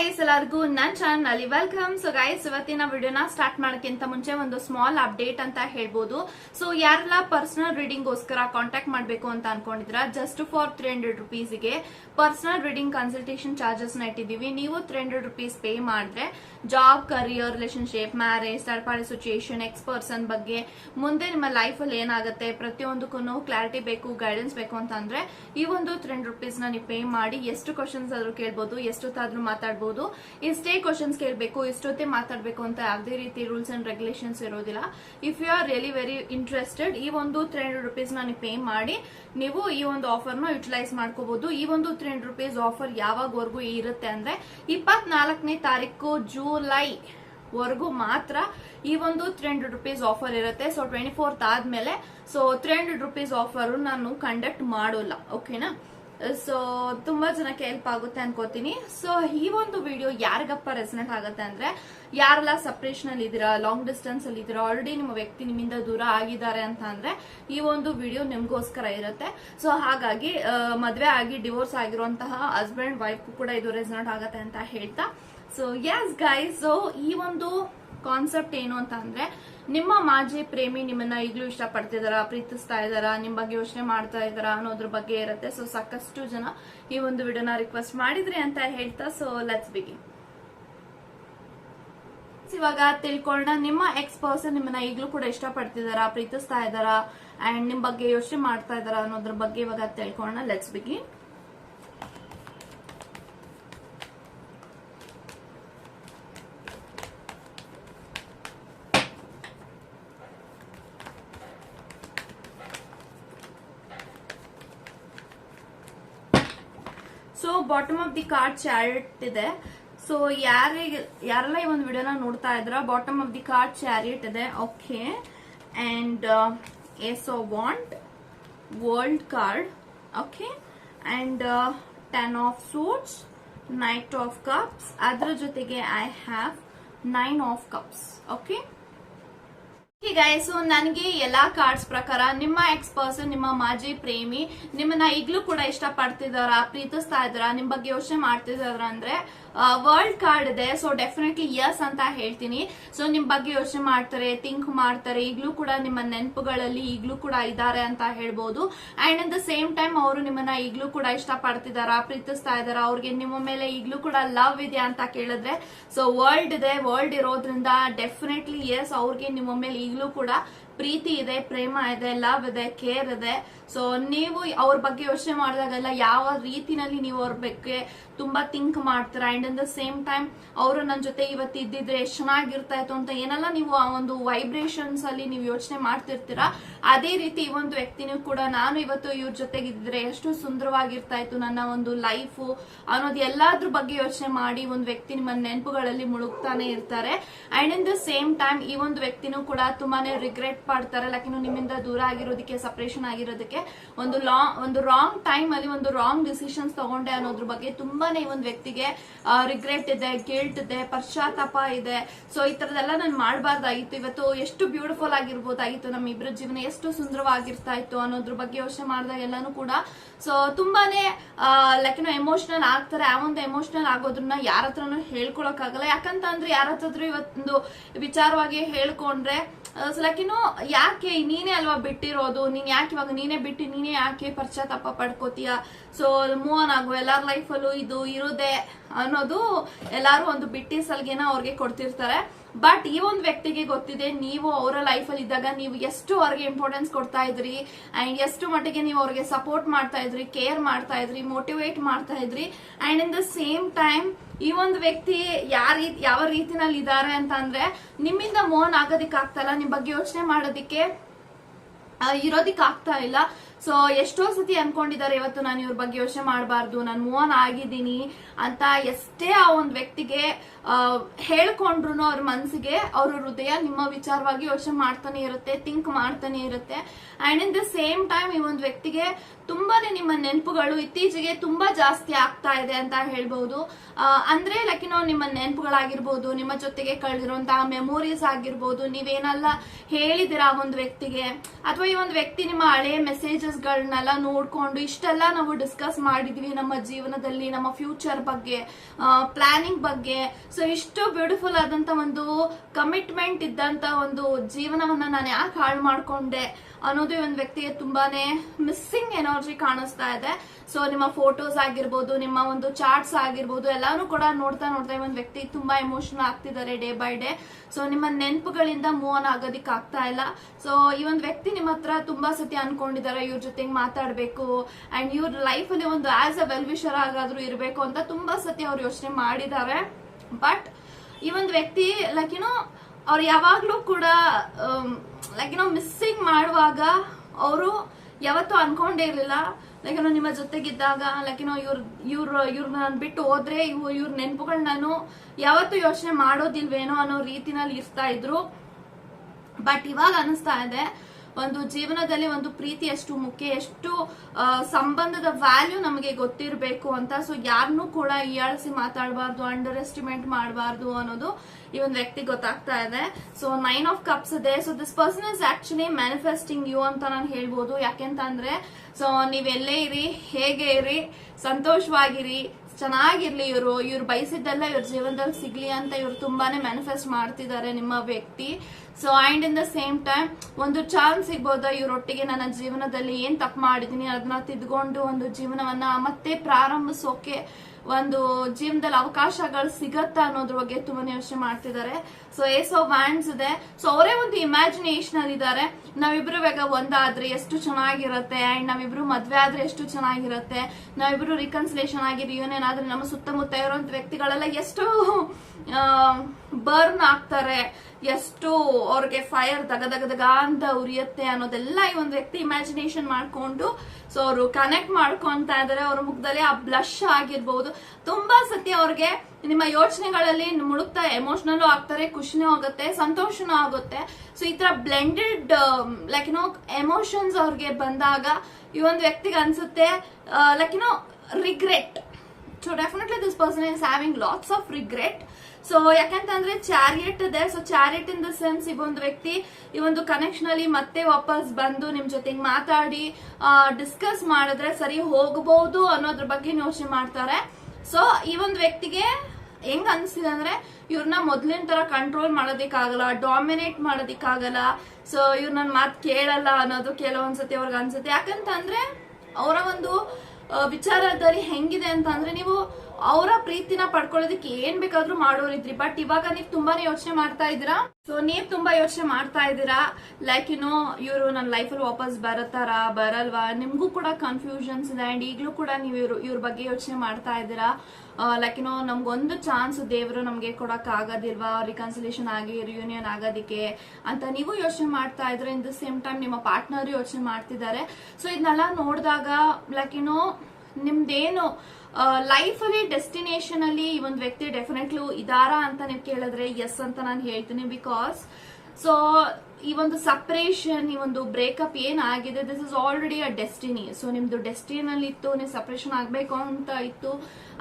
Guys ಎಲ್ಲರಿಗೂ ನನ್ನ channel ಅಲ್ಲಿ ವೆಲ್ಕಮ್ ಸೊ ಗೈಸ್ ಇವತ್ತಿನ ವಿಡಿಯೋನ ಸ್ಟಾರ್ಟ್ ಮಾಡೋಕ್ಕಿಂತ ಮುಂಚೆ ಒಂದು ಸ್ಮಾಲ್ ಅಪ್ಡೇಟ್ ಅಂತ ಹೇಳ್ಬೋದು. ಸೊ ಯಾರೆಲ್ಲ ಪರ್ಸನಲ್ ರೀಡಿಂಗ್ ಗೋಸ್ಕರ ಕಾಂಟ್ಯಾಕ್ಟ್ ಮಾಡಬೇಕು ಅಂತ ಅನ್ಕೊಂಡಿದ್ರ ಜಸ್ಟ್ ಫಾರ್ ತ್ರೀ ಹಂಡ್ರೆಡ್ ರುಪೀಸ್ಗೆ ಪರ್ಸನಲ್ ರೀಡಿಂಗ್ ಕನ್ಸಲ್ಟೇಷನ್ ಚಾರ್ಜಸ್ನ ಇಟ್ಟಿದ್ದೀವಿ. ನೀವು ತ್ರೀ ಹಂಡ್ರೆಡ್ ರುಪೀಸ್ ಪೇ ಮಾಡಿದ್ರೆ job career relationship marriage third party situation ex person ಬಗ್ಗೆ ಮುಂದೆ ನಿಮ್ಮ ಲೈಫಲ್ಲಿ ಏನಾಗುತ್ತೆ ಪ್ರತಿಯೊಂದಕ್ಕೂ ಕ್ಲಾರಿಟಿ ಬೇಕು ಗೈಡೆನ್ಸ್ ಬೇಕು ಅಂತಂದ್ರೆ ಈ ಒಂದು ತ್ರೀ ಹಂಡ್ರೆಡ್ ರುಪೀಸ್ನ ನೀವು ಪೇ ಮಾಡಿ, ಎಷ್ಟು ಕ್ವಶನ್ಸ್ ಆದ್ರೂ ಕೇಳ್ಬೋದು, ಎಷ್ಟೊತ್ತಾದ್ರೂ ಮಾತಾಡ್ಬೋದು ಎಷ್ಟೇ ಕ್ವಶನ್ಸ್ ಕೇಳಬೇಕು, ಇಷ್ಟೊತ್ತೇ ಮಾತಾಡಬೇಕು ಅಂತ ಯಾವುದೇ ರೀತಿ ರೂಲ್ಸ್ ಅಂಡ್ ರೆಗ್ಯುಲೇಷನ್ಸ್ ಇರೋದಿಲ್ಲ. If you are really very interested ಈ ಒಂದು ತ್ರೀ ಹಂಡ್ರೆಡ್ ರುಪೀಸ್ ನಾನು ಪೇ ಮಾಡಿ, ನೀವು ಈ ಒಂದು ಆಫರ್ನ ಯುಟಿಲೈಸ್ ಮಾಡ್ಕೋಬಹುದು. ಈ ಒಂದು ತ್ರೀ ಹಂಡ್ರೆಡ್ ರುಪೀಸ್ ಆಫರ್ ಯಾವಾಗವರೆಗೂ ಇರುತ್ತೆ ಅಂದ್ರೆ ಇಪ್ಪತ್ನಾಲ್ಕನೇ ತಾರೀಕು ಜುಲೈ ವರೆಗೂ ಮಾತ್ರ ಈ ಒಂದು ತ್ರೀ ಹಂಡ್ರೆಡ್ ರುಪೀಸ್ ಆಫರ್ ಇರುತ್ತೆ. ಸೊ ಟ್ವೆಂಟಿ ಫೋರ್ತ್ ಆದ್ಮೇಲೆ so three hundred rupees offer ನಾನು ಕಂಡಕ್ಟ್ ಮಾಡೋಲ್ಲ. ಓಕೆನಾ ಸೊ ತುಂಬಾ ಜನಕ್ಕೆ ಹೆಲ್ಪ್ ಆಗುತ್ತೆ ಅನ್ಕೋತೀನಿ. ಸೊ ಈ ಒಂದು ವಿಡಿಯೋ ಯಾರಿಗಪ್ಪ ರೆಸನೆಟ್ ಆಗುತ್ತೆ ಅಂದ್ರೆ, ಯಾರೆಲ್ಲ ಸಪ್ರೇಷನ್ ಅಲ್ಲಿ ಇದೀರಾ ಲಾಂಗ್ ಡಿಸ್ಟೆನ್ಸ್ ಅಲ್ಲಿ ಇದೀರಾ ಆಲ್ರೆಡಿ ನಿಮ್ಮ ವ್ಯಕ್ತಿ ನಿಮ್ಮಿಂದ ದೂರ ಆಗಿದ್ದಾರೆ ಅಂತ ಅಂದ್ರೆ, ಈ ಒಂದು ವಿಡಿಯೋ ನಿಮ್ಗೋಸ್ಕರ ಇರುತ್ತೆ. ಸೊ ಹಾಗಾಗಿ ಮದುವೆ ಆಗಿ ಡಿವೋರ್ಸ್ ಆಗಿರುವಂತಹ ಹಸ್ಬೆಂಡ್ ವೈಫ್ ಕೂಡ ಇದು ರೆಸನೆಟ್ ಆಗುತ್ತೆ ಅಂತ ಹೇಳ್ತಾ. ಸೊ ಎಸ್ ಗೈಸ್ ಸೊ ಈ ಒಂದು ಕಾನ್ಸೆಪ್ಟ್ ಏನು ಅಂತ ಅಂದ್ರೆ ನಿಮ್ಮ ಮಾಜಿ ಪ್ರೇಮಿ ನಿಮ್ಮನ್ನ ಈಗಲೂ ಇಷ್ಟಪಡ್ತಿದಾರ ಪ್ರೀತಿಸ್ತಾ ಇದ್ದಾರಾ ನಿಮ್ ಬಗ್ಗೆ ಯೋಚನೆ ಮಾಡ್ತಾ ಇದ್ದಾರಾ ಅನ್ನೋದ್ರ ಬಗ್ಗೆ ಇರುತ್ತೆ. ಸೊ ಸಾಕಷ್ಟು ಜನ ಈ ಒಂದು ವಿಡಿಯೋನ ರಿಕ್ವೆಸ್ಟ್ ಮಾಡಿದ್ರಿ ಅಂತ ಹೇಳ್ತಾ ಸೊ ಲೆಟ್ಸ್ ಬಿಗಿನ್ ಇವಾಗ ತಿಳ್ಕೊಳ್ಳೋಣ, ನಿಮ್ಮ ಎಕ್ಸ್ ಪರ್ಸನ್ ನಿಮ್ಮನ್ನ ಈಗಲೂ ಕೂಡ ಇಷ್ಟಪಡ್ತಿದಾರ ಪ್ರೀತಿಸ್ತಾ ಇದ್ದಾರಾ ಅಂಡ್ ನಿಮ್ ಬಗ್ಗೆ ಯೋಚನೆ ಮಾಡ್ತಾ ಇದಾರ ಅನ್ನೋದ್ರ ಬಗ್ಗೆ ಇವಾಗ ತಿಳ್ಕೊಳ್ಳೋಣ. ಲೆಟ್ಸ್ ಬಿಗಿ bottom of the card chariot ಇದೆ. ಸೊ ಯಾರಿಗೆ ಯಾರೆಲ್ಲ ಈ ಒಂದು ವಿಡಿಯೋನ ನೋಡ್ತಾ ಇದ್ರ bottom of the card chariot ಇದೆ. Okay and ace of wand world card okay and ten of swords knight of cups ಅದರ ಜೊತೆಗೆ I have nine of cups okay so ನನಗೆ ಎಲ್ಲಾ ಕಾರ್ಡ್ಸ್ ಪ್ರಕಾರ ನಿಮ್ಮ ಎಕ್ಸ್ ಪರ್ಸನ್ ನಿಮ್ಮ ಮಾಜಿ ಪ್ರೇಮಿ ನಿಮ್ಮನ್ನ ಈಗ್ಲೂ ಕೂಡ ಇಷ್ಟ ಪಡ್ತಿದಾರ ಪ್ರೀತಿಸ್ತಾ ಇದಾರ, ನಿಮ್ ಬಗ್ಗೆ ಯೋಚನೆ ಮಾಡ್ತಿದಾರ ಅಂದ್ರೆ ವರ್ಲ್ಡ್ ಕಾರ್ಡ್ ಇದೆ. ಸೊ ಡೆಫಿನೆಟ್ಲಿ ಯಸ್ ಅಂತ ಹೇಳ್ತೀನಿ. ಸೊ ನಿಮ್ ಬಗ್ಗೆ ಯೋಚನೆ ಮಾಡ್ತಾರೆ ಥಿಂಕ್ ಮಾಡ್ತಾರೆ. ಈಗ್ಲೂ ಕೂಡ ನಿಮ್ಮ ನೆನಪುಗಳಲ್ಲಿ ಈಗ್ಲೂ ಕೂಡ ಇದ್ದಾರೆ ಅಂತ ಹೇಳ್ಬೋದು. And at the same time ಅವರು ನಿಮ್ಮನ್ನ ಈಗ್ಲೂ ಕೂಡ ಇಷ್ಟ ಪಡ್ತಿದಾರ ಪ್ರೀತಿಸ್ತಾ ಇದಾರ, ಅವ್ರಿಗೆ ನಿಮ್ಮ ಮೇಲೆ ಈಗ್ಲೂ ಕೂಡ ಲವ್ ಇದೆ ಅಂತ ಕೇಳಿದ್ರೆ ಸೊ ವರ್ಲ್ಡ್ ಇದೆ. ವರ್ಲ್ಡ್ ಇರೋದ್ರಿಂದ ಡೆಫಿನೆಟ್ಲಿ ಎಸ್ ಅವ್ರಿಗೆ ನಿಮ್ಮ ಮೇಲೆ ಈಗ್ಲೂ ಕೂಡ ಪ್ರೀತಿ ಇದೆ, ಪ್ರೇಮ ಇದೆ ಲವ್ ಇದೆ ಕೇರ್ ಇದೆ. ಸೊ ನೀವು ಅವ್ರ ಬಗ್ಗೆ ಯೋಚನೆ ಮಾಡಿದಾಗೆಲ್ಲ ಯಾವ ರೀತಿನಲ್ಲಿ ನೀವು ಅವ್ರ ಬಗ್ಗೆ ತುಂಬಾ ಥಿಂಕ್ ಮಾಡ್ತೀರಾ? And at the same time ಅವರು ನನ್ನ ಜೊತೆ ಇವತ್ತು ಇದ್ದಿದ್ರೆ ಎಷ್ಟು ಚೆನ್ನಾಗಿರ್ತಾ ಇತ್ತು ಅಂತ ಏನೆಲ್ಲ ನೀವು ಆ ಒಂದು ವೈಬ್ರೇಷನ್ಸ್ ಅಲ್ಲಿ ನೀವು ಯೋಚನೆ ಮಾಡ್ತಿರ್ತೀರಾ? ಅದೇ ರೀತಿ ಈ ಒಂದು ವ್ಯಕ್ತಿನೂ ಕೂಡ ನಾನು ಇವತ್ತು ಇವ್ರ ಜೊತೆಗಿದ್ರೆ ಎಷ್ಟು ಸುಂದರವಾಗಿರ್ತಾ ಇತ್ತು ನನ್ನ ಒಂದು ಲೈಫು ಅನ್ನೋದು ಎಲ್ಲಾದ್ರ ಬಗ್ಗೆ ಯೋಚನೆ ಮಾಡಿ ಒಂದು ವ್ಯಕ್ತಿ ನಿಮ್ಮ ನೆನಪುಗಳಲ್ಲಿ ಮುಳುಗ್ತಾನೆ ಇರ್ತಾರೆ. And in the same time ಈ ಒಂದು ವ್ಯಕ್ತಿನೂ ಕೂಡ ತುಂಬಾನೇ ರಿಗ್ರೆಟ್ ಪಡ್ತಾರೆ ಲೈಕ್ ಇನ್ನು ನಿಮ್ಮಿಂದ ದೂರ ಆಗಿರೋದಕ್ಕೆ ಸಪ್ರೇಷನ್ ಆಗಿರೋದಕ್ಕೆ ಒಂದು ಲಾಂಗ್ ಒಂದು ರಾಂಗ್ ಟೈಮ್ ಅಲ್ಲಿ ಒಂದು ರಾಂಗ್ ಡಿಸಿಷನ್ಸ್ ತಗೊಂಡೆ ಅನ್ನೋದ್ರ ಬಗ್ಗೆ ತುಂಬಾನೇ ಒಂದು ವ್ಯಕ್ತಿಗೆ ರಿಗ್ರೆಟ್ ಇದೆ ಗಿಲ್ಟ್ ಇದೆ, ಪಶ್ಚಾತ್ತಾಪ ಇದೆ. ಸೊ ಈ ತರದೆಲ್ಲ ನಾನು ಮಾಡಬಾರ್ದಾಗಿತ್ತು. ಇವತ್ತು ಎಷ್ಟು ಬ್ಯೂಟಿಫುಲ್ ಆಗಿರ್ಬೋದಾಗಿತ್ತು ನಮ್ಮ ಇಬ್ಬರ ಜೀವನ, ಎಷ್ಟು ಸುಂದರವಾಗಿರ್ತಾ ಇತ್ತು ಅನ್ನೋದ್ರ ಬಗ್ಗೆ ಯೋಚನೆ ಮಾಡಿದಾಗ ಎಲ್ಲಾನು ಕೂಡ ಸೊ ತುಂಬಾನೇ ಲೈಕ್ ಎಮೋಷನಲ್ ಆಗ್ತಾರೆ. ಆ ಒಂದು ಎಮೋಷನಲ್ ಆಗೋದ್ರನ್ನ ಯಾರ ಹತ್ರನೂ ಹೇಳ್ಕೊಳಕ್ಕಾಗಲ್ಲ. ಯಾಕಂತಂದ್ರೆ ಯಾರ ಹತ್ರ ಇವತ್ತೊಂದು ವಿಚಾರವಾಗಿ ಹೇಳ್ಕೊಂಡ್ರೆ ಲೈಕ್ ಇನ್ನು ಯಾಕೆ ನೀನೇ ಅಲ್ವಾ ಬಿಟ್ಟಿರೋದು? ನೀನ್ ಯಾಕೆ ಇವಾಗ ನೀನೇ ಬಿಟ್ಟು ನೀನೇ ಯಾಕೆ ತಪ್ಪ ಪಡ್ಕೋತೀಯ? ಸೊ ಮೂವ್ ಆನ್ ಆಗು. ಎಲ್ಲಾರ ಲೈಫಲ್ಲೂ ಇದು ಇರೋದೆ ಅನ್ನೋದು ಎಲ್ಲಾರು ಒಂದು ಬಿಟ್ಟಿ ಸಲ್ಗೆನ ಅವ್ರಿಗೆ ಕೊಡ್ತಿರ್ತಾರೆ. ಬಟ್ ಈ ಒಂದು ವ್ಯಕ್ತಿಗೆ ಗೊತ್ತಿದೆ, ನೀವು ಅವರ ಲೈಫಲ್ಲಿ ಇದ್ದಾಗ ನೀವು ಎಷ್ಟು ಅವ್ರಿಗೆ ಇಂಪಾರ್ಟೆನ್ಸ್ ಕೊಡ್ತಾ ಇದ್ರಿ? ಅಂಡ್ ಎಷ್ಟು ಮಟ್ಟಿಗೆ ನೀವು ಅವ್ರಿಗೆ ಸಪೋರ್ಟ್ ಮಾಡ್ತಾ ಇದ್ರಿ ಕೇರ್ ಮಾಡ್ತಾ ಇದ್ರಿ ಮೋಟಿವೇಟ್ ಮಾಡ್ತಾ ಇದ್ರಿ? And in the same time ಈ ಒಂದು ವ್ಯಕ್ತಿ ಯಾವ ರೀತಿ ಯಾವ ರೀತಿನಲ್ಲಿ ಇದ್ದಾರೆ ಅಂತ ಅಂದ್ರೆ, ನಿಮ್ಮಿಂದ ಮೋಹನ್ ಆಗೋದಿಕ್ ಆಗ್ತಲ್ಲ ನಿಮ್ ಬಗ್ಗೆ ಯೋಚನೆ ಮಾಡೋದಿಕ್ಕೆ ಇರೋದಿಕ್ ಆಗ್ತಾ ಇಲ್ಲ. ಸೊ ಎಷ್ಟೋ ಸತಿ ಅನ್ಕೊಂಡಿದ್ದಾರೆ, ಇವತ್ತು ನಾನು ಇವ್ರ ಬಗ್ಗೆ ಯೋಚನೆ ಮಾಡಬಾರ್ದು, ನಾನು ಮೋಹನ್ ಆಗಿದ್ದೀನಿ ಅಂತ ಎಷ್ಟೇ ಆ ಒಂದು ವ್ಯಕ್ತಿಗೆ ಹೇಳ್ಕೊಂಡ್ರು ಅವ್ರ ಮನಸ್ಸಿಗೆ ಅವ್ರ ಹೃದಯ ನಿಮ್ಮ ವಿಚಾರವಾಗಿ ಯೋಚನೆ ಮಾಡ್ತಾನೆ ಇರುತ್ತೆ ಥಿಂಕ್ ಮಾಡ್ತಾನೆ ಇರುತ್ತೆ. And in the same time ಈ ಒಂದು ವ್ಯಕ್ತಿಗೆ ತುಂಬಾನೇ ನಿಮ್ಮ ನೆನಪುಗಳು ಇತ್ತೀಚೆಗೆ ತುಂಬಾ ಜಾಸ್ತಿ ಆಗ್ತಾ ಇದೆ ಅಂತ ಹೇಳ್ಬಹುದು ಅಂದ್ರೆ ಲೈಕ್ ಏನೋ ನಿಮ್ಮ ನೆನಪುಗಳಾಗಿರ್ಬೋದು, ನಿಮ್ಮ ಜೊತೆಗೆ ಕಳೆದಿರುವಂತಹ ಮೆಮೊರೀಸ್ ಆಗಿರ್ಬೋದು, ನೀವೇನೆಲ್ಲ ಹೇಳಿದಿರ ಒಂದು ವ್ಯಕ್ತಿಗೆ? ಅಥವಾ ಈ ಒಂದು ವ್ಯಕ್ತಿ ನಿಮ್ಮ ಹಳೆಯ ಮೆಸೇಜಸ್ ಗಳನ್ನೆಲ್ಲ ನೋಡ್ಕೊಂಡು ಇಷ್ಟೆಲ್ಲ ನಾವು ಡಿಸ್ಕಸ್ ಮಾಡಿದ್ವಿ ನಮ್ಮ ಜೀವನದಲ್ಲಿ, ನಮ್ಮ ಫ್ಯೂಚರ್ ಬಗ್ಗೆ ಪ್ಲಾನಿಂಗ್ ಬಗ್ಗೆ. ಸೊ ಇಷ್ಟು ಬ್ಯೂಟಿಫುಲ್ ಆದಂತ ಒಂದು ಕಮಿಟ್ಮೆಂಟ್ ಇದ್ದಂತ ಒಂದು ಜೀವನವನ್ನ ನಾನು ಯಾಕೆ ಹಾಳು ಮಾಡ್ಕೊಂಡೆ? ಅನ್ನೋದು ಒಂದು ವ್ಯಕ್ತಿಗೆ ತುಂಬಾನೇ ಮಿಸ್ಸಿಂಗ್ ಎನರ್ಜಿ ಕಾಣಿಸ್ತಾ ಇದೆ. ಸೊ ನಿಮ್ಮ ಫೋಟೋಸ್ ಆಗಿರ್ಬೋದು, ನಿಮ್ಮ ಒಂದು ಚಾರ್ಟ್ಸ್ ಆಗಿರ್ಬೋದು, ಎಲ್ಲಾನು ಕೂಡ ನೋಡ್ತಾ ನೋಡ್ತಾ ಒಂದು ವ್ಯಕ್ತಿ ತುಂಬಾ ಎಮೋಷನಲ್ ಆಗ್ತಿದ್ದಾರೆ ಡೇ ಬೈ ಡೇ ಸೊ ನಿಮ್ಮ ನೆನಪುಗಳಿಂದ ಮೂವ್ ಆನ್ ಆಗೋದಿಕ್ ಆಗ್ತಾ ಇಲ್ಲ. ಸೊ ಈ ಒಂದು ವ್ಯಕ್ತಿ ನಿಮ್ಮ ಹತ್ರ ತುಂಬಾ ಸತಿ ಅನ್ಕೊಂಡಿದ್ದಾರೆ, ಇವ್ರ ಜೊತೆಗೆ ಮಾತಾಡ್ಬೇಕು ಅಂಡ್ ಇವ್ರ ಲೈಫ್ ಅಲ್ಲಿ ಒಂದು ಆಸ್ ಅ ವೆಲ್ ವಿಷರ್ ಆಗಾದ್ರೂ ಇರಬೇಕು ಅಂತ ತುಂಬಾ ಸತಿ ಅವ್ರು ಯೋಚನೆ ಮಾಡಿದ್ದಾರೆ. ಬಟ್ ಈ ಒಂದು ವ್ಯಕ್ತಿ ಲೈಕ್ ಏನೋ ಅವ್ರು ಯಾವಾಗ್ಲೂ ಕೂಡ ಲೈಕ್ ಏನೋ ಮಿಸ್ಸಿಂಗ್ ಮಾಡುವಾಗ ಅವರು ಯಾವತ್ತೂ ಅನ್ಕೊಂಡೇ ಇರಲಿಲ್ಲ. ಲೈಕ್ ಏನೋ ನಿಮ್ಮ ಜೊತೆಗಿದ್ದಾಗ ಲೈಕ್ ಏನೋ ಇವ್ರ ಇವ್ರ ನಾನು ಬಿಟ್ಟು ಹೋದ್ರೆ ಇವ್, ಇವ್ರ ನೆನಪುಗಳು ನಾನು ಯಾವತ್ತೂ ಯೋಚನೆ ಮಾಡೋದಿಲ್ವೇನೋ ಅನ್ನೋ ರೀತಿನಲ್ಲಿ ಇರ್ತಾ ಇದ್ರು. ಬಟ್ ಇವಾಗ ಅನಿಸ್ತಾ ಇದೆ ಒಂದು ಜೀವನದಲ್ಲಿ ಒಂದು ಪ್ರೀತಿ ಎಷ್ಟು ಮುಖ್ಯ, ಎಷ್ಟು ಸಂಬಂಧದ ವ್ಯಾಲ್ಯೂ ನಮಗೆ ಗೊತ್ತಿರಬೇಕು ಅಂತ. ಸೊ ಯಾರನ್ನೂ ಕೂಡ ಇಯಾಳಿಸಿ ಮಾತಾಡಬಾರ್ದು ಅಂಡರ್ ಎಸ್ಟಿಮೇಟ್ ಮಾಡಬಾರ್ದು ಅನ್ನೋದು ಈ ಒಂದು ವ್ಯಕ್ತಿ ಗೊತ್ತಾಗ್ತಾ ಇದೆ. ಸೊ ನೈನ್ ಆಫ್ ಕಪ್ಸ್ ಇದೆ so this person is actually manifesting you ಅಂತ ನಾನು ಹೇಳ್ಬೋದು. ಯಾಕೆಂತಂದ್ರೆ ಸೊ ನೀವೆಲ್ಲೇ ಇರಿ, ಹೇಗೆ ಇರಿ, ಸಂತೋಷವಾಗಿರಿ ಚೆನ್ನಾಗಿರ್ಲಿ ಇವರು, ಇವ್ರು ಬಯಸಿದ್ದೆಲ್ಲ ಇವ್ರ ಜೀವನದಲ್ಲಿ ಸಿಗ್ಲಿ ಅಂತ ಇವ್ರು ತುಂಬಾನೇ ಮ್ಯಾನಿಫೆಸ್ಟ್ ಮಾಡ್ತಿದ್ದಾರೆ ನಿಮ್ಮ ವ್ಯಕ್ತಿ. So and in the same time ಒಂದು ಚಾನ್ಸ್ ಸಿಗ್ಬೋದಾ ಇವ್ರೊಟ್ಟಿಗೆ ನನ್ನ ಜೀವನದಲ್ಲಿ? ಏನ್ ತಪ್ಪು ಮಾಡಿದೀನಿ? ಅದನ್ನ ತಿದ್ಕೊಂಡು ಒಂದು ಜೀವನವನ್ನ ಮತ್ತೆ ಪ್ರಾರಂಭಿಸೋಕೆ ಒಂದು ಜೀವನದಲ್ಲಿ ಅವಕಾಶಗಳು ಸಿಗತ್ತಾ ಅನ್ನೋದ್ರ ಬಗ್ಗೆ ತುಂಬಾನೇ ಯೋಚನೆ ಮಾಡ್ತಿದ್ದಾರೆ. ಸೊ ಏಸ್ ಆಫ್ ವ್ಯಾಂಡ್ಸ್ ಇದೆ. ಸೊ ಅವರೇ ಒಂದು ಇಮ್ಯಾಜಿನೇಷನ್ ಅಲ್ಲಿ ಇದ್ದಾರೆ. ನಾವಿಬ್ರು ಬೇಗ ಒಂದಾದ್ರೆ ಎಷ್ಟು ಚೆನ್ನಾಗಿರುತ್ತೆ ಅಂಡ್ ನಾವಿಬ್ರು ಮದ್ವೆ ಆದ್ರೆ ಎಷ್ಟು ಚೆನ್ನಾಗಿರುತ್ತೆ, ನಾವಿಬ್ರು ರಿಕನ್ಸಿಲೇಷನ್ ಆಗಿ ರಿಯೂನಿಯನ್ ಆದ್ರೆ ನಮ್ಮ ಸುತ್ತಮುತ್ತ ಇರುವಂತ ವ್ಯಕ್ತಿಗಳೆಲ್ಲ ಎಷ್ಟು ಬರ್ನ್ ಆಗ್ತಾರೆ. ಎಷ್ಟು ಅವ್ರಿಗೆ ಫೈರ್ ದಗ ದಗ ದಗ ಅಂತ ಉರಿಯುತ್ತೆ ಅನ್ನೋದೆಲ್ಲ ಈ ಒಂದು ವ್ಯಕ್ತಿ ಇಮ್ಯಾಜಿನೇಷನ್ ಮಾಡ್ಕೊಂಡು ಸೊ ಅವರು ಕನೆಕ್ಟ್ ಮಾಡ್ಕೊಂತ ಇದಾರೆ. ಅವ್ರ ಮುಖದಲ್ಲಿ ಆ ಬ್ಲಷ್ ಆಗಿರ್ಬಹುದು ತುಂಬಾ ಸತಿ ಅವ್ರಿಗೆ ನಿಮ್ಮ ಯೋಚನೆಗಳಲ್ಲಿ ಮುಳುಗ್ತಾ ಎಮೋಷನಲ್ ಆಗ್ತಾರೆ, ಖುಷಿನೂ ಆಗುತ್ತೆ, ಸಂತೋಷನೂ ಆಗುತ್ತೆ. ಸೊ ಈ ತರ ಬ್ಲೆಂಡೆಡ್ ಲೈಕ್ ನೋ ಎಮೋಷನ್ಸ್ ಅವ್ರಿಗೆ ಬಂದಾಗ ಈ ಒಂದು ವ್ಯಕ್ತಿಗೆ ಅನ್ಸುತ್ತೆ like no regret so definitely this person is having lots of regret so ಯಾಕಂತಂದ್ರೆ ಚಾರಿಯಟ್ ಇದೆ so chariot in the sense ಈ ಒಂದು ವ್ಯಕ್ತಿ ಈ ಒಂದು ಕನೆಕ್ಷನ್ ಅಲ್ಲಿ ಮತ್ತೆ ವಾಪಸ್ ಬಂದು ನಿಮ್ ಜೊತೆ ಮಾತಾಡಿ ಡಿಸ್ಕಸ್ ಮಾಡಿದ್ರೆ ಸರಿ ಹೋಗಬಹುದು ಅನ್ನೋದ್ರ ಬಗ್ಗೆ ಯೋಚನೆ ಮಾಡ್ತಾರೆ. ಸೊ ಈ ಒಂದು ವ್ಯಕ್ತಿಗೆ ಹೆಂಗ್ ಅನ್ಸಿದೆ ಅಂದ್ರೆ ಇವ್ರನ್ನ ಮೊದ್ಲಿನ ತರ ಕಂಟ್ರೋಲ್ ಮಾಡೋದಿಕ್ಕಾಗಲ್ಲ ಡಾಮಿನೇಟ್ ಮಾಡೋದಿಕ್ಕಾಗಲ್ಲ. ಸೊ ಇವ್ರ ನನ್ನ ಮಾತು ಕೇಳಲ್ಲ ಅನ್ನೋದು ಕೆಲವೊಂದ್ಸತಿ ಅವ್ರಿಗೆ ಅನ್ಸುತ್ತೆ. ಯಾಕಂತಂದ್ರೆ ಅವರ ಒಂದು ವಿಚಾರದಲ್ಲಿ ಹೆಂಗಿದೆ ಅಂತ ಅಂದ್ರೆ ನೀವು ಅವರ ಪ್ರೀತಿನ ಪಡ್ಕೊಳ್ಳೋದಕ್ಕೆ ಏನ್ ಬೇಕಾದ್ರೂ ಮಾಡೋರಿದ್ರಿ ಬಟ್ ಇವಾಗ ನೀವ್ ತುಂಬಾನೇ ಯೋಚನೆ ಮಾಡ್ತಾ ಇದ್ದೀರಾ? ಸೊ ನೀವ್ ತುಂಬಾ ಯೋಚನೆ ಮಾಡ್ತಾ ಇದ್ದೀರಾ? ಲೈಕ್ ಯುನೋ ಇವರು ನನ್ನ ಲೈಫಲ್ಲಿ ವಾಪಸ್ ಬರತ್ತಾರ? ಬರಲ್ವಾ? ನಿಮ್ಗೂ ಕೂಡ ಕನ್ಫ್ಯೂಷನ್ಸ್ ಇದೆ. ಅಂಡ್ ಈಗಲೂ ಕೂಡ ನೀವು ಇವ್ರು, ಇವ್ರ ಬಗ್ಗೆ ಯೋಚನೆ ಮಾಡ್ತಾ ಇದ್ದೀರಾ? ಲೈಕ್ ಏನೋ ನಮ್ಗೊಂದು ಚಾನ್ಸ್ ದೇವರು ನಮ್ಗೆ ಕೊಡಕ್ ಆಗೋದಿಲ್ವಾ? ರಿಕನ್ಸಿಲೇಷನ್ ಆಗಿ ರಿಯೂನಿಯನ್ ಆಗೋದಿಕ್ಕೆ ಅಂತ ನೀವು ಯೋಚನೆ ಮಾಡ್ತಾ ಇದ್ರೆ ಇನ್ ದ ಸೇಮ್ ಟೈಮ್ ನಿಮ್ಮ ಪಾರ್ಟ್ನರ್ ಯೋಚನೆ ಮಾಡ್ತಿದ್ದಾರೆ. ಸೊ ಇದನ್ನೆಲ್ಲ ನೋಡಿದಾಗ ಲೈಕ್ ಏನೋ ನಿಮ್ದೇನು ಲೈಫ್ ಅಲ್ಲಿ ಡೆಸ್ಟಿನೇಷನ್ ಅಲ್ಲಿ ಈ ಒಂದು ವ್ಯಕ್ತಿ ಡೆಫಿನೆಟ್ಲಿ ಇದಾರಾ ಅಂತ ನೀವು ಕೇಳಿದ್ರೆ ಎಸ್ ಅಂತ ನಾನು ಹೇಳ್ತೀನಿ ಬಿಕಾಸ್ ಸೊ ಈ ಒಂದು ಸಪ್ರೇಷನ್ ಈ ಒಂದು ಬ್ರೇಕಪ್ ಏನಾಗಿದೆ? This is already a destiny so ನಿಮ್ದು ಡೆಸ್ಟಿನಲ್ಲಿ ಇತ್ತು, ನೀವು ಸಪ್ರೇಷನ್ ಆಗಬೇಕು ಅಂತ ಇತ್ತು,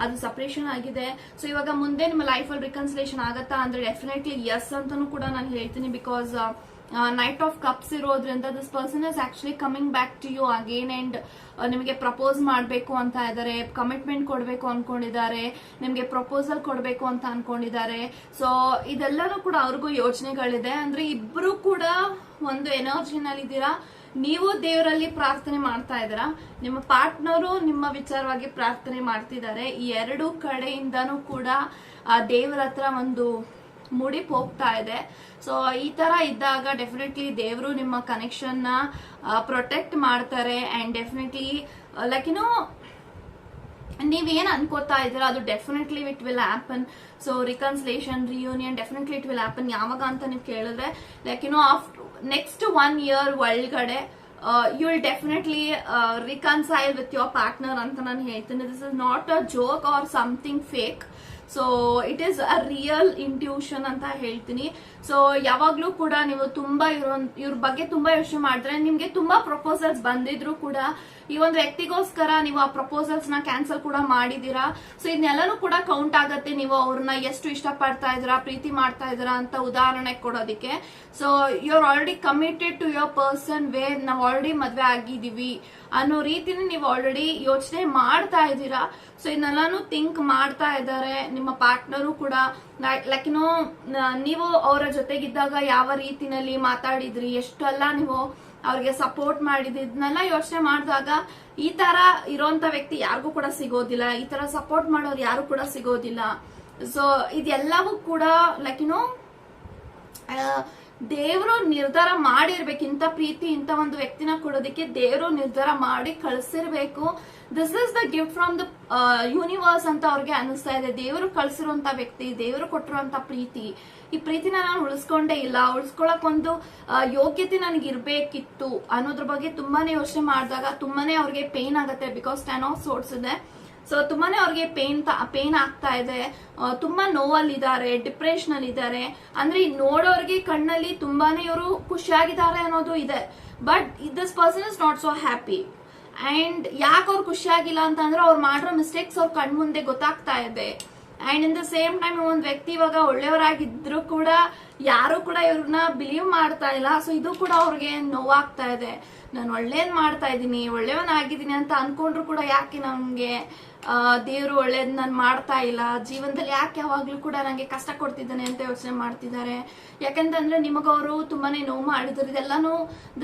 ಅದು ಸಪ್ರೇಷನ್ ಆಗಿದೆ. ಸೊ ಇವಾಗ ಮುಂದೆ ನಿಮ್ಮ ಲೈಫಲ್ಲಿ ರಿಕನ್ಸಿಲೇಷನ್ ಆಗತ್ತಾ? ಅಂದ್ರೆ ಡೆಫಿನೆಟ್ಲಿ ಎಸ್ ಅಂತಾನು ಕೂಡ ನಾನು ಹೇಳ್ತೀನಿ ಬಿಕಾಸ್ ನೈಟ್ ಆಫ್ ಕಪ್ಸ್ ಇರೋದ್ರಿಂದ this person is actually coming back to you again and ನಿಮಗೆ ಪ್ರಪೋಸ್ ಮಾಡಬೇಕು ಅಂತ ಇದ್ದಾರೆ ಕಮಿಟ್ಮೆಂಟ್ ಕೊಡಬೇಕು ಅನ್ಕೊಂಡಿದ್ದಾರೆ, ನಿಮಗೆ ಪ್ರಪೋಸಲ್ ಕೊಡಬೇಕು ಅಂತ ಅನ್ಕೊಂಡಿದ್ದಾರೆ. ಸೊ ಇದೆಲ್ಲರೂ ಕೂಡ ಅವ್ರಿಗೂ ಯೋಚನೆಗಳಿದೆ. ಅಂದ್ರೆ ಇಬ್ರು ಕೂಡ ಒಂದು ಎನರ್ಜಿನಲ್ಲಿದ್ದೀರಾ ನೀವು ದೇವರಲ್ಲಿ ಪ್ರಾರ್ಥನೆ ಮಾಡ್ತಾ ಇದ್ದೀರಾ? ನಿಮ್ಮ ಪಾರ್ಟ್ನರು ನಿಮ್ಮ ವಿಚಾರವಾಗಿ ಪ್ರಾರ್ಥನೆ ಮಾಡ್ತಿದ್ದಾರೆ. ಈ ಎರಡು ಕಡೆಯಿಂದನೂ ಕೂಡ, ಆ, ದೇವರ ಹತ್ರ ಒಂದು ಮುಡಿಪ್ ಹೋಗ್ತಾ ಇದೆ. ಸೊ ಈ ತರ ಇದ್ದಾಗ ಡೆಫಿನೆಟ್ಲಿ ದೇವರು ನಿಮ್ಮ ಕನೆಕ್ಷನ್ನ ಪ್ರೊಟೆಕ್ಟ್ ಮಾಡ್ತಾರೆ ಅಂಡ್ ಡೆಫಿನೆಟ್ಲಿ ಲೈಕ್ ಏನೋ ನೀವೇನ್ ಅನ್ಕೋತಾ ಇದ್ದೀರಾ, ಅದು definitely it will happen so reconciliation reunion definitely it will happen ಯಾವಾಗ ಅಂತ ನೀವು ಕೇಳಿದ್ರೆ ಲೈಕ್ ಏನೋ ಆಫ್ಟರ್ ನೆಕ್ಸ್ಟ್ ಒನ್ ಇಯರ್ ಒಳಗಡೆ you will definitely reconcile with your partner ಅಂತ ನಾನು ಹೇಳ್ತೀನಿ. This is not a joke or something fake so it is a real intuition ಅಂತ ಹೇಳ್ತೀನಿ. ಸೊ ಯಾವಾಗ್ಲೂ ಕೂಡ ನೀವು ತುಂಬಾ ಇವ್ರ ಇವ್ರ ಬಗ್ಗೆ ತುಂಬಾ ಯೋಚನೆ ಮಾಡಿದ್ರೆ ನಿಮ್ಗೆ ತುಂಬಾ ಪ್ರಪೋಸಲ್ಸ್ ಬಂದಿದ್ರು ಕೂಡ ಈ ಒಂದು ವ್ಯಕ್ತಿಗೋಸ್ಕರ ನೀವು ಆ ಪ್ರಪೋಸಲ್ಸ್ನ ಕ್ಯಾನ್ಸಲ್ ಕೂಡ ಮಾಡಿದೀರಾ ಸೊ ಇದನ್ನೆಲ್ಲನೂ ಕೂಡ ಕೌಂಟ್ ಆಗತ್ತೆ ನೀವು ಅವ್ರನ್ನ ಎಷ್ಟು ಇಷ್ಟಪಡ್ತಾ ಇದ್ದೀರಾ, ಪ್ರೀತಿ ಮಾಡ್ತಾ ಇದ್ದೀರಾ ಅಂತ ಉದಾಹರಣೆ ಕೊಡೋದಕ್ಕೆ. So you are already committed to your person way ನಾವು ಆಲ್ರೆಡಿ ಮದ್ವೆ ಆಗಿದ್ದೀವಿ ಅನ್ನೋ ರೀತಿನ ನೀವು ಆಲ್ರೆಡಿ ಯೋಚನೆ ಮಾಡ್ತಾ ಇದ್ದೀರಾ. ಸೊ ಇದನ್ನೆಲ್ಲಾನು ಥಿಂಕ್ ಮಾಡ್ತಾ ಇದ್ದಾರೆ ನಿಮ್ಮ ಪಾರ್ಟ್ನರು ಕೂಡ. ಲೈಕ್ ನೋ, ನೀವು ಅವರ ಜೊತೆಗಿದ್ದಾಗ ಯಾವ ರೀತಿನಲ್ಲಿ ಮಾತಾಡಿದ್ರಿ? ಎಷ್ಟೆಲ್ಲ ನೀವು ಅವ್ರಿಗೆ ಸಪೋರ್ಟ್ ಮಾಡಿದ್ನೆಲ್ಲ, ಯೋಚನೆ ಮಾಡಿದಾಗ ಈ ತರ ಇರೋಂತ ವ್ಯಕ್ತಿ ಯಾರಿಗೂ ಕೂಡ ಸಿಗೋದಿಲ್ಲ. ಈ ತರ ಸಪೋರ್ಟ್ ಮಾಡೋರು ಯಾರು ಕೂಡ ಸಿಗೋದಿಲ್ಲ. ಸೊ ಇದೆಲ್ಲವೂ ಕೂಡ ಲೈಕ್ ನೋ ದೇವರು ನಿರ್ಧಾರ ಮಾಡಿರ್ಬೇಕು, ಇಂಥ ಪ್ರೀತಿ, ಇಂಥ ಒಂದು ವ್ಯಕ್ತಿನ ಕೊಡೋದಕ್ಕೆ ದೇವರು ನಿರ್ಧಾರ ಮಾಡಿ ಕಳಿಸಿರ್ಬೇಕು. This is the gift from the universe ಅಂತ ಅವ್ರಿಗೆ ಅನಿಸ್ತಾ ಇದೆ. ದೇವರು ಕಳ್ಸಿರುವಂತ ವ್ಯಕ್ತಿ, ದೇವರು ಕೊಟ್ಟಿರುವಂತ ಪ್ರೀತಿ. ಈ ಪ್ರೀತಿನ ನಾನು ಉಳಿಸ್ಕೊಂಡೇ ಇಲ್ಲ. ಉಳಿಸ್ಕೊಳಕ್ ಒಂದು ಯೋಗ್ಯತೆ ನನಗೆ ಇರ್ಬೇಕಿತ್ತು ಅನ್ನೋದ್ರ ಬಗ್ಗೆ ತುಂಬಾನೇ ಯೋಚನೆ ಮಾಡಿದಾಗ ತುಂಬಾನೇ ಅವ್ರಿಗೆ ಪೇನ್ ಆಗುತ್ತೆ ಬಿಕಾಸ್ ಟೆನ್ ಆಫ್ ಸೋಡ್ಸಿದೆ ಸೊ ತುಂಬಾನೇ ಅವ್ರಿಗೆ ಪೇನ್ ಪೇನ್ ಆಗ್ತಾ ಇದೆ. ತುಂಬಾ ನೋವಲ್ಲಿದ್ದಾರೆ ಡಿಪ್ರೆಷನ್ ಅಲ್ಲಿ ಇದ್ದಾರೆ ಅಂದ್ರೆ ನೋಡೋರ್ಗೆ ಕಣ್ಣಲ್ಲಿ ತುಂಬಾನೇ ಇವರು ಖುಷಿಯಾಗಿದ್ದಾರೆ ಅನ್ನೋದು ಇದೆ. But this person is not so happy and ಯಾಕೆ ಅವ್ರು ಖುಷಿಯಾಗಿಲ್ಲ ಅಂತಂದ್ರೆ ಅವ್ರು ಮಾಡಿರೋ ಮಿಸ್ಟೇಕ್ಸ್ ಅವ್ರ ಕಣ್ ಮುಂದೆ ಗೊತ್ತಾಗ್ತಾ ಇದೆ. And in the same time ಒಂದು ವ್ಯಕ್ತಿ ಇವಾಗ ಒಳ್ಳೆಯವರಾಗಿದ್ರು ಕೂಡ ಯಾರು ಕೂಡ ಇವ್ರನ್ನ ಬಿಲೀವ್ ಮಾಡ್ತಾ ಇಲ್ಲ. ಸೊ ಇದು ಕೂಡ ಅವ್ರಿಗೆ ನೋವಾಗ್ತಾ ಇದೆ. ನಾನು ಒಳ್ಳೇದ್ ಮಾಡ್ತಾ ಇದ್ದೀನಿ ಒಳ್ಳೆಯವನಾಗಿದ್ದೀನಿ ಅಂತ ಅನ್ಕೊಂಡ್ರು ಕೂಡ ಯಾಕೆ ನಮ್ಗೆ ದೇವರು ಒಳ್ಳೇದ್ ನಾನು ಮಾಡ್ತಾ ಇಲ್ಲ, ಜೀವನದಲ್ಲಿ ಯಾಕೆ ಯಾವಾಗ್ಲೂ ಕೂಡ ನಂಗೆ ಕಷ್ಟ ಕೊಡ್ತಿದ್ದಾನೆ ಅಂತ ಯೋಚನೆ ಮಾಡ್ತಿದ್ದಾರೆ. ಯಾಕಂತಂದ್ರೆ ನಿಮಗವರು ತುಂಬಾನೇ ನೋವು ಮಾಡಿದ್ರು ಇದೆಲ್ಲಾನು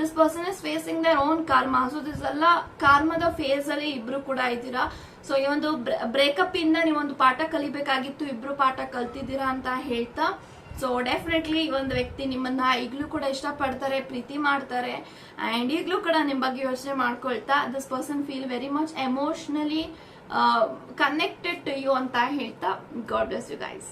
this person is facing their own karma so this ಎಲ್ಲ ಕಾರ್ಮದ ಫೇಸ್ ಅಲ್ಲಿ ಇಬ್ರು ಕೂಡ ಇದ್ದೀರಾ. ಸೊ ಈ ಒಂದು ಬ್ರೇಕಪ್ ಇಂದ ನೀವೊಂದು ಪಾಠ ಕಲಿಬೇಕಾಗಿತ್ತು, ಇಬ್ರು ಪಾಠ ಕಲ್ತಿದ್ದೀರಾ ಅಂತ ಹೇಳ್ತಾ ಸೊ ಡೆಫಿನೆಟ್ಲಿ ಒಂದು ವ್ಯಕ್ತಿ ನಿಮ್ಮನ್ನ ಈಗಲೂ ಕೂಡ ಇಷ್ಟಪಡ್ತಾರೆ, ಪ್ರೀತಿ ಮಾಡ್ತಾರೆ ಆ್ಯಂಡ್ ಈಗಲೂ ಕೂಡ ನಿಮ್ಮ ಬಗ್ಗೆ ಯೋಚನೆ ಮಾಡ್ಕೊಳ್ತಾ this person feel very much emotionally connected to you ಅಂತ ಹೇಳ್ತಾ ಗಾಡ್ ಬ್ಲೆಸ್ ಯು ಗೈಸ್